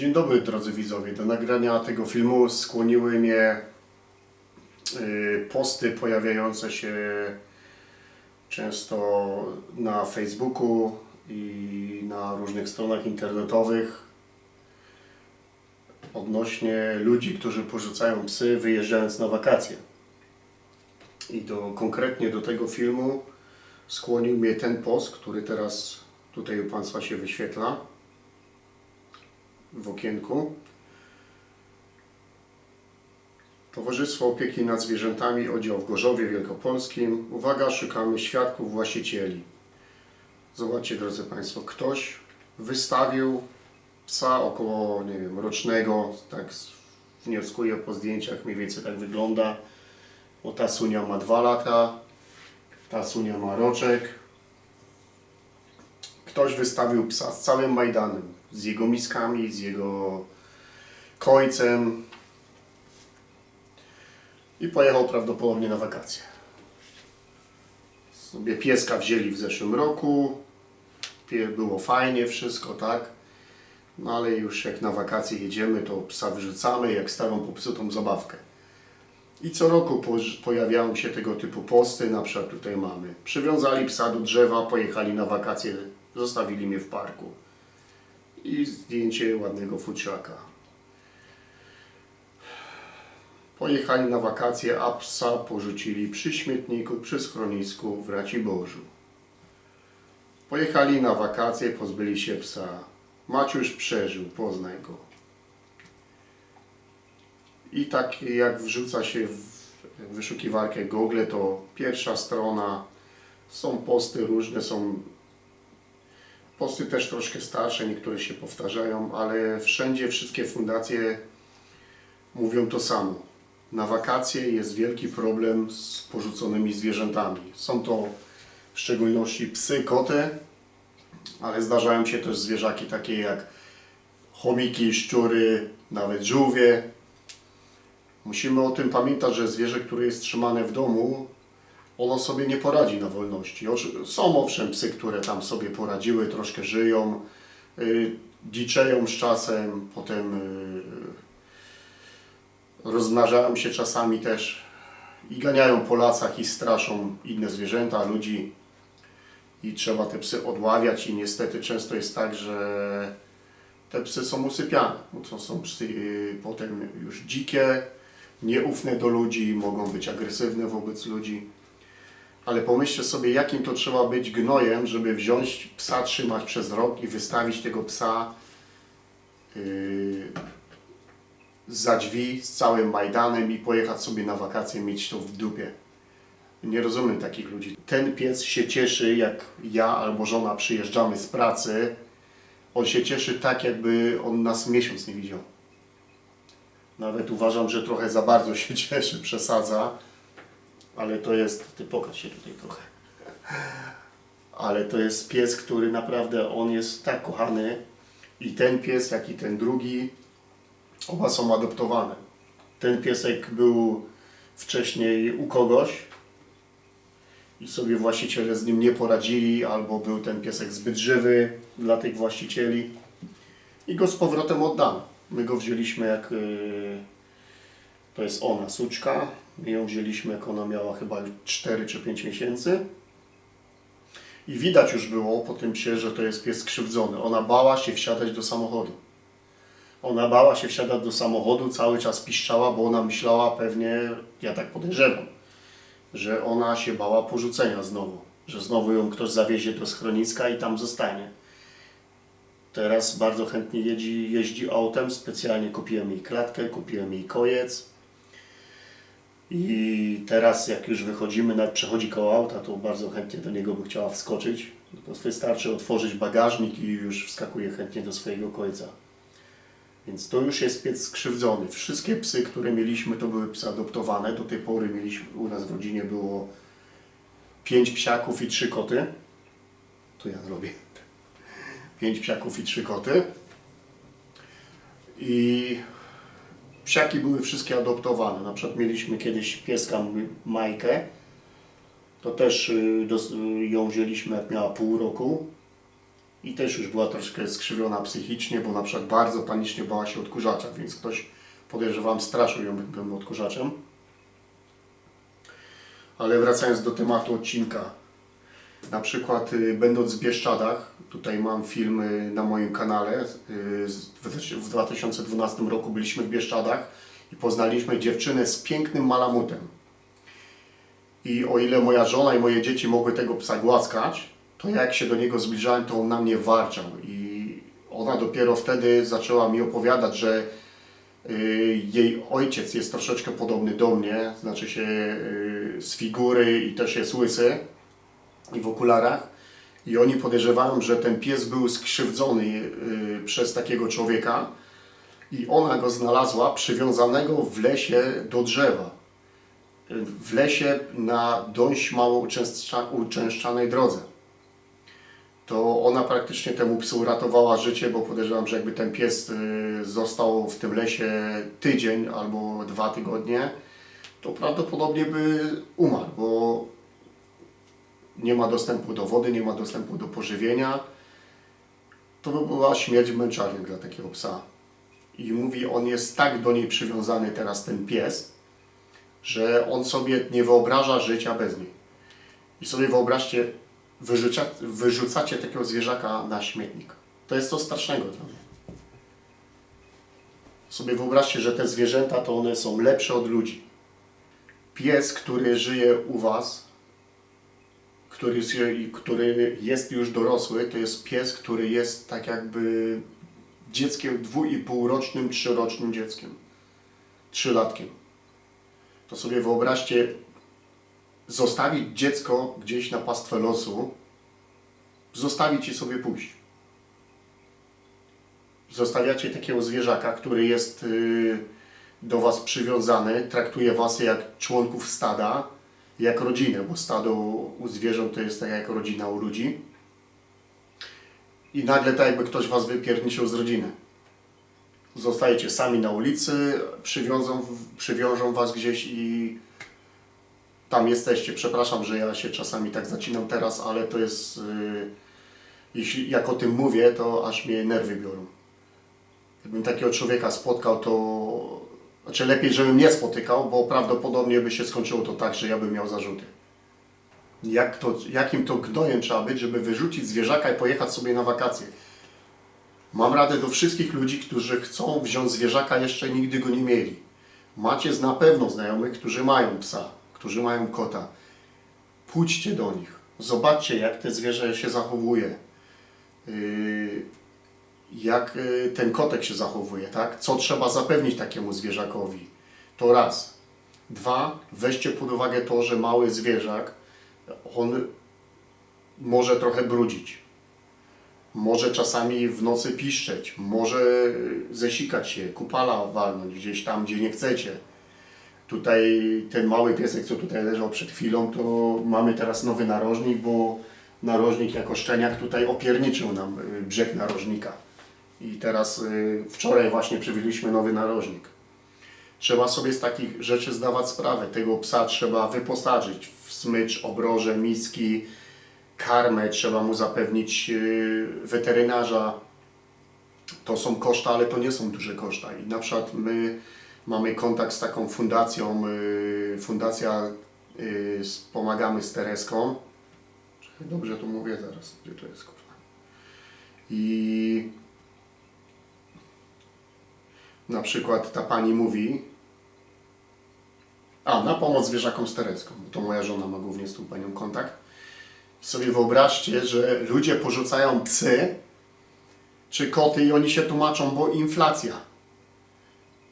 Dzień dobry drodzy widzowie. Do nagrania tego filmu skłoniły mnie y, posty pojawiające się często na Facebooku i na różnych stronach internetowych odnośnie ludzi, którzy porzucają psy wyjeżdżając na wakacje. I do, konkretnie do tego filmu skłonił mnie ten post, który teraz tutaj u Państwa się wyświetla w okienku. Towarzystwo Opieki nad Zwierzętami, oddział w Gorzowie Wielkopolskim. Uwaga, szukamy świadków, właścicieli. Zobaczcie, drodzy Państwo, ktoś wystawił psa około, nie wiem, rocznego, tak wnioskuję po zdjęciach, mniej więcej tak wygląda. Bo ta sunia ma dwa lata, ta sunia ma roczek. Ktoś wystawił psa z całym Majdanem, z jego miskami, z jego kojcem i pojechał prawdopodobnie na wakacje. Sobie pieska wzięli w zeszłym roku, było fajnie wszystko, tak? No ale już jak na wakacje jedziemy, to psa wyrzucamy jak starą popsutą zabawkę. I co roku po- pojawiają się tego typu posty, na przykład tutaj mamy. Przywiązali psa do drzewa, pojechali na wakacje, zostawili mnie w parku. I zdjęcie ładnego futrzaka. Pojechali na wakacje, a psa porzucili przy śmietniku, przy schronisku w Raciborzu. Pojechali na wakacje, pozbyli się psa. Maciuś przeżył, poznaj go. I tak jak wrzuca się w wyszukiwarkę Google, to pierwsza strona, są posty różne, są posty też troszkę starsze, niektóre się powtarzają, ale wszędzie wszystkie fundacje mówią to samo. Na wakacje jest wielki problem z porzuconymi zwierzętami. Są to w szczególności psy, koty, ale zdarzają się też zwierzaki takie jak chomiki, szczury, nawet żółwie. Musimy o tym pamiętać, że zwierzę, które jest trzymane w domu, ono sobie nie poradzi na wolności. Są owszem psy, które tam sobie poradziły, troszkę żyją, yy, dziczeją z czasem, potem yy, rozmnażają się czasami też i ganiają po lasach i straszą inne zwierzęta, ludzi i trzeba te psy odławiać i niestety często jest tak, że te psy są usypiane. To są psy yy, potem już dzikie, nieufne do ludzi, mogą być agresywne wobec ludzi. Ale pomyślcie sobie, jakim to trzeba być gnojem, żeby wziąć psa, trzymać przez rok i wystawić tego psa yy, za drzwi z całym Majdanem i pojechać sobie na wakacje, mieć to w dupie. Nie rozumiem takich ludzi. Ten pies się cieszy, jak ja albo żona przyjeżdżamy z pracy. On się cieszy tak, jakby on nas miesiąc nie widział. Nawet uważam, że trochę za bardzo się cieszy, przesadza. Ale to jest, ty pokaż się tutaj trochę. Ale to jest pies, który naprawdę, on jest tak kochany. I ten pies, jak i ten drugi, oba są adoptowane. Ten piesek był wcześniej u kogoś i sobie właściciele z nim nie poradzili, albo był ten piesek zbyt żywy dla tych właścicieli i go z powrotem oddano. My go wzięliśmy jak yy, to jest ona, suczka. My ją wzięliśmy jak ona miała chyba 4 czy 5 miesięcy. I widać już było po tym psie, że to jest pies skrzywdzony. Ona bała się wsiadać do samochodu. Ona bała się wsiadać do samochodu, cały czas piszczała, bo ona myślała pewnie, ja tak podejrzewam, że ona się bała porzucenia znowu. Że znowu ją ktoś zawiezie do schroniska i tam zostanie. Teraz bardzo chętnie jeździ, jeździ autem. Specjalnie kupiłem jej klatkę, kupiłem jej kojec. I teraz jak już wychodzimy, nawet przechodzi koło auta, to bardzo chętnie do niego by chciała wskoczyć. To wystarczy otworzyć bagażnik i już wskakuje chętnie do swojego kojca. Więc to już jest pies skrzywdzony. Wszystkie psy, które mieliśmy, to były psy adoptowane. Do tej pory mieliśmy, u nas w rodzinie było pięć psiaków i trzy koty. To ja zrobię. Pięć psiaków i trzy koty. I psiaki były wszystkie adoptowane. Na przykład mieliśmy kiedyś pieska Majkę. To też y, y, ją wzięliśmy jak miała pół roku. I też już była troszkę skrzywiona psychicznie, bo na przykład bardzo panicznie bała się odkurzacza, więc ktoś podejrzewam straszył ją tym odkurzaczem. Ale wracając do tematu odcinka. Na przykład y, będąc w Bieszczadach, tutaj mam filmy na moim kanale, y, w- w 2012 roku byliśmy w Bieszczadach i poznaliśmy dziewczynę z pięknym malamutem. I o ile moja żona i moje dzieci mogły tego psa głaskać, to jak się do niego zbliżałem, to on na mnie warczał. I ona dopiero wtedy zaczęła mi opowiadać, że y, jej ojciec jest troszeczkę podobny do mnie, znaczy się z figury i też jest łysy i w okularach. I oni podejrzewają, że ten pies był skrzywdzony y, przez takiego człowieka i ona go znalazła przywiązanego w lesie do drzewa. W lesie na dość mało uczęszcza, uczęszczanej drodze. To ona praktycznie temu psu uratowała życie, bo podejrzewam, że jakby ten pies y, został w tym lesie tydzień albo dwa tygodnie, to prawdopodobnie by umarł, bo nie ma dostępu do wody, nie ma dostępu do pożywienia. To by była śmierć w męczarni dla takiego psa. I mówi, on jest tak do niej przywiązany teraz ten pies, że on sobie nie wyobraża życia bez niej. I sobie wyobraźcie, wyrzucia, wyrzucacie takiego zwierzaka na śmietnik. To jest coś strasznego dla mnie. Sobie wyobraźcie, że te zwierzęta to one są lepsze od ludzi. Pies, który żyje u Was, który, który jest już dorosły, to jest pies, który jest tak jakby dzieckiem dwu i półrocznym, trzyrocznym dzieckiem. Trzylatkiem. To sobie wyobraźcie, zostawić dziecko gdzieś na pastwę losu, zostawić i sobie pójść. Zostawiacie takiego zwierzaka, który jest y, do Was przywiązany, traktuje Was jak członków stada, jak rodzinę, bo stado u zwierząt to jest tak jak rodzina u ludzi. I nagle tak jakby ktoś Was wypierniczył z rodziny. Zostajecie sami na ulicy, przywiążą, przywiążą Was gdzieś i tam jesteście. Przepraszam, że ja się czasami tak zacinam teraz, ale to jest, y, jeśli jak o tym mówię, to aż mnie nerwy biorą. Jakbym takiego człowieka spotkał, to znaczy lepiej, żebym nie spotykał, bo prawdopodobnie by się skończyło to tak, że ja bym miał zarzuty. Jak to, jakim to gnojem trzeba być, żeby wyrzucić zwierzaka i pojechać sobie na wakacje? Mam radę do wszystkich ludzi, którzy chcą wziąć zwierzaka, jeszcze nigdy go nie mieli. Macie na pewno znajomych, którzy mają psa, którzy mają kota. Pójdźcie do nich. Zobaczcie, jak te zwierzę się zachowuje. Yy, jak y, ten kotek się zachowuje, tak? Co trzeba zapewnić takiemu zwierzakowi? To raz. Dwa, weźcie pod uwagę to, że mały zwierzak, on może trochę brudzić. Może czasami w nocy piszczeć, może y, zesikać się, kupala walnąć gdzieś tam, gdzie nie chcecie. Tutaj ten mały piesek, co tutaj leżał przed chwilą, to mamy teraz nowy narożnik, bo narożnik jako szczeniak tutaj opierniczył nam y, brzeg narożnika. I teraz y, wczoraj właśnie przywieźliśmy nowy narożnik. Trzeba sobie z takich rzeczy zdawać sprawę. Tego psa trzeba wyposażyć w smycz, obroże, miski, karmę, trzeba mu zapewnić y, weterynarza. To są koszta, ale to nie są duże koszta. I na przykład my mamy kontakt z taką fundacją, y, fundacja Pomagamy z Tereską. Dobrze to mówię zaraz, gdzie to jest kurwa. I na przykład ta pani mówi, a na pomoc zwierzakom z Tereską, bo to moja żona ma głównie z tą panią kontakt. Sobie wyobraźcie, że ludzie porzucają psy czy koty i oni się tłumaczą, bo inflacja.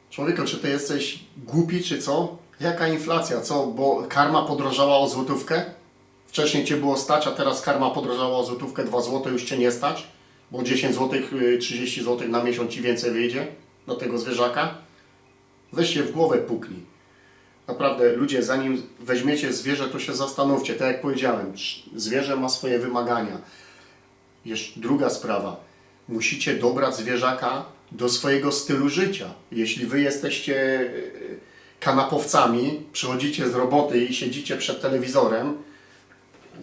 Człowieku, czy ty jesteś głupi, czy co? Jaka inflacja? Co? Bo karma podrożała o złotówkę? Wcześniej cię było stać, a teraz karma podrożała o złotówkę, 2 zł już cię nie stać? Bo 10 zł, 30 zł na miesiąc ci więcej wyjdzie do tego zwierzaka? Weź się w głowę puknij. Naprawdę, ludzie, zanim weźmiecie zwierzę, to się zastanówcie. Tak jak powiedziałem, zwierzę ma swoje wymagania. Jeszcze druga sprawa. Musicie dobrać zwierzaka do swojego stylu życia. Jeśli wy jesteście e, kanapowcami, przychodzicie z roboty i siedzicie przed telewizorem,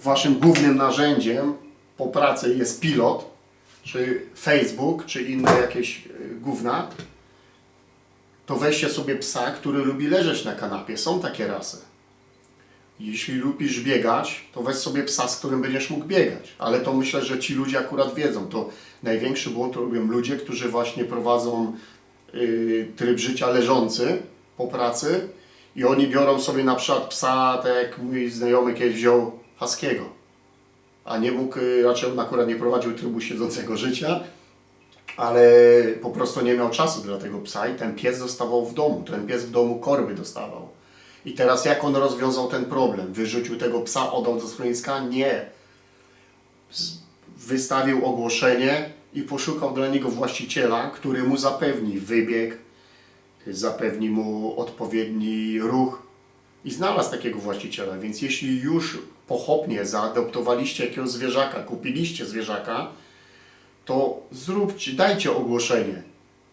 waszym głównym narzędziem po pracy jest pilot, czy Facebook, czy inne jakieś y, gówna, to weźcie sobie psa, który lubi leżeć na kanapie. Są takie rasy. Jeśli lubisz biegać, to weź sobie psa, z którym będziesz mógł biegać. Ale to myślę, że ci ludzie akurat wiedzą. To największy błąd robią ludzie, którzy właśnie prowadzą y, tryb życia leżący po pracy i oni biorą sobie na przykład psa, tak jak mój znajomy kiedyś wziął haskiego. A nie mógł, y, raczej on akurat nie prowadził trybu siedzącego życia, ale po prostu nie miał czasu dla tego psa i ten pies dostawał w domu. Ten pies w domu korby dostawał. I teraz jak on rozwiązał ten problem? Wyrzucił tego psa, oddał do schroniska? Nie. Wystawił ogłoszenie i poszukał dla niego właściciela, który mu zapewni wybieg, zapewni mu odpowiedni ruch i znalazł takiego właściciela. Więc jeśli już pochopnie zaadoptowaliście jakiegoś zwierzaka, kupiliście zwierzaka, to zróbcie, dajcie ogłoszenie.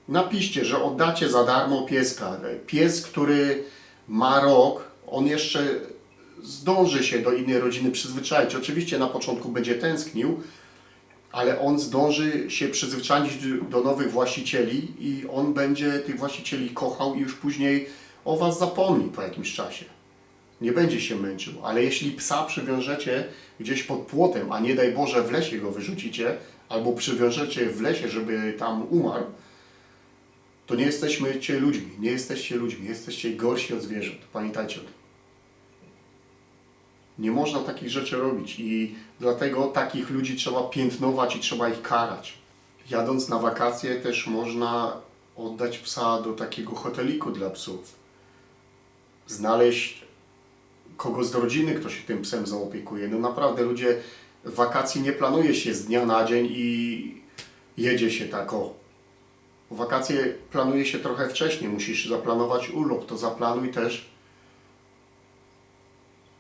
Napiszcie, że oddacie za darmo pieska. Pies, który ma rok, on jeszcze zdąży się do innej rodziny przyzwyczaić. Oczywiście na początku będzie tęsknił, ale on zdąży się przyzwyczaić do- nowych właścicieli i on będzie tych właścicieli kochał i już później o Was zapomni po jakimś czasie. Nie będzie się męczył, ale jeśli psa przywiążecie gdzieś pod płotem, a nie daj Boże w lesie go wyrzucicie, albo przywiążecie w lesie, żeby tam umarł, to nie jesteśmy cię ludźmi, nie jesteście ludźmi, jesteście gorsi od zwierząt. Pamiętajcie o tym. Nie można takich rzeczy robić i dlatego takich ludzi trzeba piętnować i trzeba ich karać. Jadąc na wakacje też można oddać psa do takiego hoteliku dla psów. Znaleźć kogo z rodziny, kto się tym psem zaopiekuje. No naprawdę ludzie wakacji nie planuje się z dnia na dzień i jedzie się tak o. Wakacje planuje się trochę wcześniej, musisz zaplanować urlop, to zaplanuj też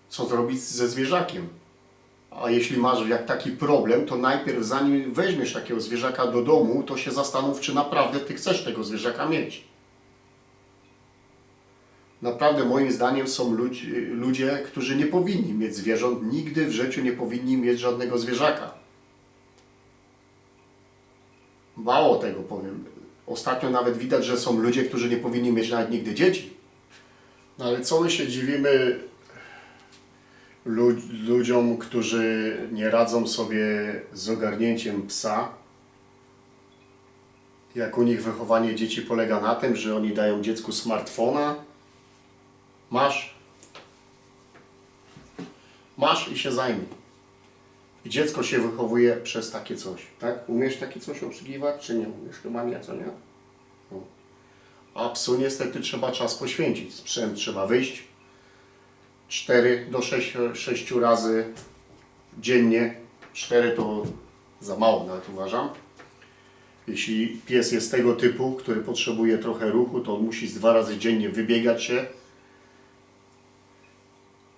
co zrobić ze zwierzakiem. A jeśli masz jak taki problem, to najpierw zanim weźmiesz takiego zwierzaka do domu, to się zastanów, czy naprawdę ty chcesz tego zwierzaka mieć. Naprawdę moim zdaniem są ludzi, ludzie, którzy nie powinni mieć zwierząt, nigdy w życiu nie powinni mieć żadnego zwierzaka. Mało tego powiem. Ostatnio nawet widać, że są ludzie, którzy nie powinni mieć nawet nigdy dzieci. No ale co my się dziwimy lud- ludziom, którzy nie radzą sobie z ogarnięciem psa? Jak u nich wychowanie dzieci polega na tym, że oni dają dziecku smartfona, masz, masz i się zajmij. I dziecko się wychowuje przez takie coś, tak? Umiesz takie coś obsługiwać, czy nie umiesz? Chyba nie, co nie? No. A psu niestety trzeba czas poświęcić. Sprzęt trzeba wyjść 4 do 6, 6 razy dziennie. 4 to za mało nawet uważam. Jeśli pies jest tego typu, który potrzebuje trochę ruchu, to on musi dwa razy dziennie wybiegać się.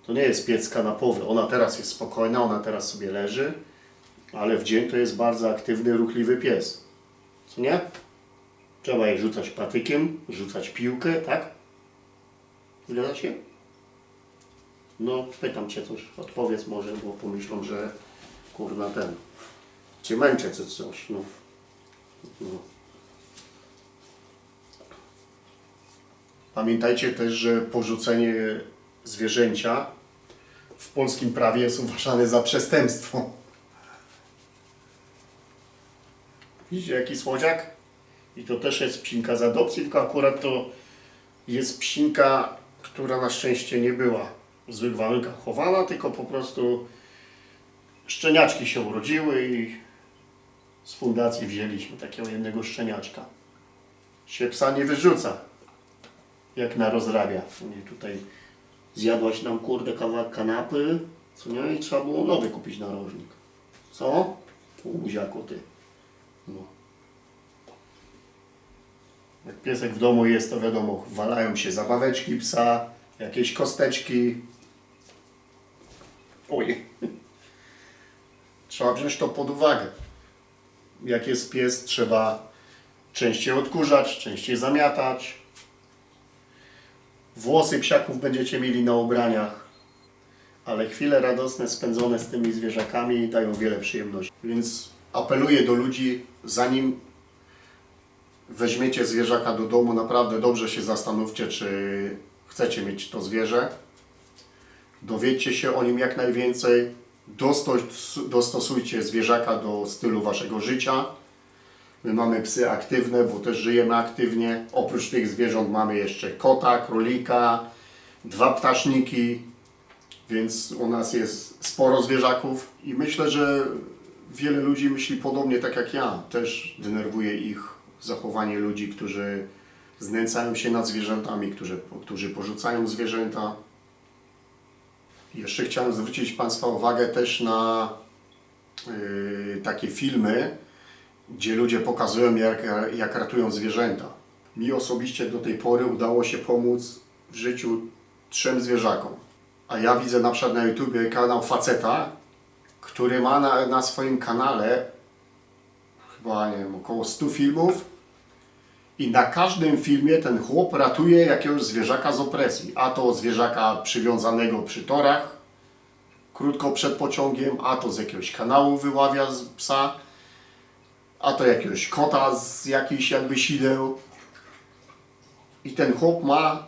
To nie jest piec kanapowy. Ona teraz jest spokojna, ona teraz sobie leży, ale w dzień to jest bardzo aktywny, ruchliwy pies. Co nie? Trzeba jej rzucać patykiem, rzucać piłkę, tak? Zgadza się? No, pytam Cię coś, odpowiedz może, bo pomyślą, że kurna ten, Cię męczę czy coś, no. no. Pamiętajcie też, że porzucenie zwierzęcia w polskim prawie jest uważane za przestępstwo. Widzicie jaki słodziak? I to też jest psinka z adopcji, tylko akurat to jest psinka, która na szczęście nie była w złych warunkach chowana, tylko po prostu szczeniaczki się urodziły i z fundacji wzięliśmy takiego jednego szczeniaczka. Się psa nie wyrzuca, jak na rozrabia. Tutaj zjadłaś nam kurde kawałek kanapy, co nie? I trzeba było nowy kupić narożnik. Co? Buziaku ty. No. Jak piesek w domu jest, to wiadomo, walają się zabaweczki psa, jakieś kosteczki. Oj. Trzeba wziąć to pod uwagę. Jak jest pies, trzeba częściej odkurzać, częściej zamiatać. Włosy psiaków będziecie mieli na ubraniach, ale chwile radosne spędzone z tymi zwierzakami dają wiele przyjemności. Więc apeluję do ludzi, zanim weźmiecie zwierzaka do domu, naprawdę dobrze się zastanówcie, czy chcecie mieć to zwierzę. Dowiedzcie się o nim jak najwięcej. Dostos- dostosujcie zwierzaka do stylu waszego życia. My mamy psy aktywne, bo też żyjemy aktywnie. Oprócz tych zwierząt mamy jeszcze kota, królika, dwa ptaszniki, więc u nas jest sporo zwierzaków i myślę, że wiele ludzi myśli podobnie tak jak ja. Też denerwuje ich zachowanie ludzi, którzy znęcają się nad zwierzętami, którzy, którzy porzucają zwierzęta. Jeszcze chciałem zwrócić Państwa uwagę też na yy, takie filmy, gdzie ludzie pokazują, jak, jak ratują zwierzęta. Mi osobiście do tej pory udało się pomóc w życiu trzem zwierzakom. A ja widzę na przykład na YouTubie kanał faceta, który ma na, na swoim kanale chyba nie wiem, około 100 filmów i na każdym filmie ten chłop ratuje jakiegoś zwierzaka z opresji. A to zwierzaka przywiązanego przy torach, krótko przed pociągiem, a to z jakiegoś kanału wyławia z psa, a to jakiegoś kota z jakichś jakby sideł. I ten chłop ma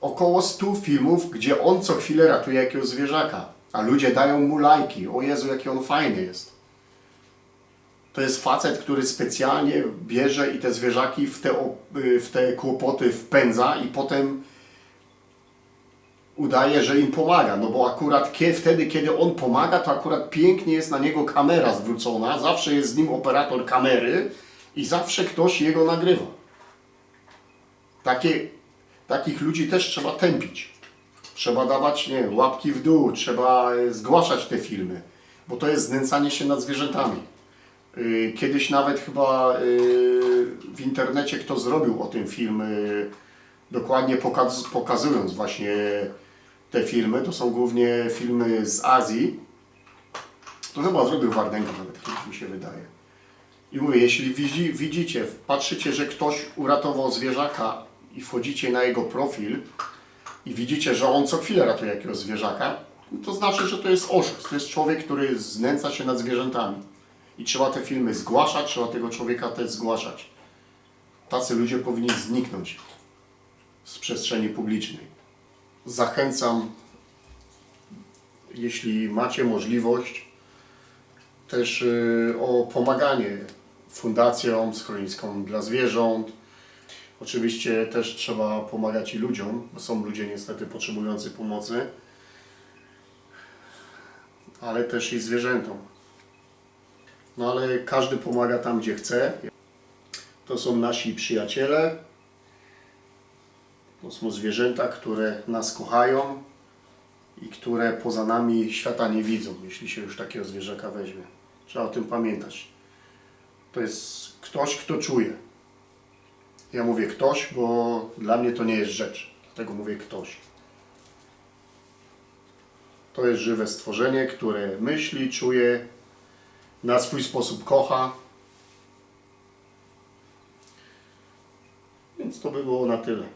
około 100 filmów, gdzie on co chwilę ratuje jakiegoś zwierzaka. A ludzie dają mu lajki. O Jezu, jaki on fajny jest. To jest facet, który specjalnie bierze i te zwierzaki w te, y, w te kłopoty wpędza i potem udaje, że im pomaga. No bo akurat kie, wtedy, kiedy on pomaga, to akurat pięknie jest na niego kamera zwrócona. Zawsze jest z nim operator kamery i zawsze ktoś jego nagrywa. Takie, takich ludzi też trzeba tępić. Trzeba dawać, nie łapki w dół, trzeba e, zgłaszać te filmy, bo to jest znęcanie się nad zwierzętami. Y, Kiedyś nawet chyba y, w internecie kto zrobił o tym film, y, dokładnie pokaz, pokazując właśnie te filmy. To są głównie filmy z Azji. To chyba zrobił Wardenga nawet, tak mi się wydaje. I mówię, jeśli widzi, widzicie, patrzycie, że ktoś uratował zwierzaka i wchodzicie na jego profil i widzicie, że on co chwilę ratuje jakiegoś zwierzaka, to znaczy, że to jest oszust. To jest człowiek, który znęca się nad zwierzętami. I trzeba te filmy zgłaszać, trzeba tego człowieka też zgłaszać. Tacy ludzie powinni zniknąć z przestrzeni publicznej. Zachęcam, jeśli macie możliwość, też y, o pomaganie fundacjom, schroniskom dla zwierząt. Oczywiście też trzeba pomagać i ludziom, bo są ludzie niestety potrzebujący pomocy, ale też i zwierzętom. No ale każdy pomaga tam, gdzie chce. To są nasi przyjaciele. To są zwierzęta, które nas kochają i które poza nami świata nie widzą, jeśli się już takiego zwierzaka weźmie. Trzeba o tym pamiętać. To jest ktoś, kto czuje. Ja mówię ktoś, bo dla mnie to nie jest rzecz. Dlatego mówię ktoś. To jest żywe stworzenie, które myśli, czuje, na swój sposób kocha. Więc to by było na tyle.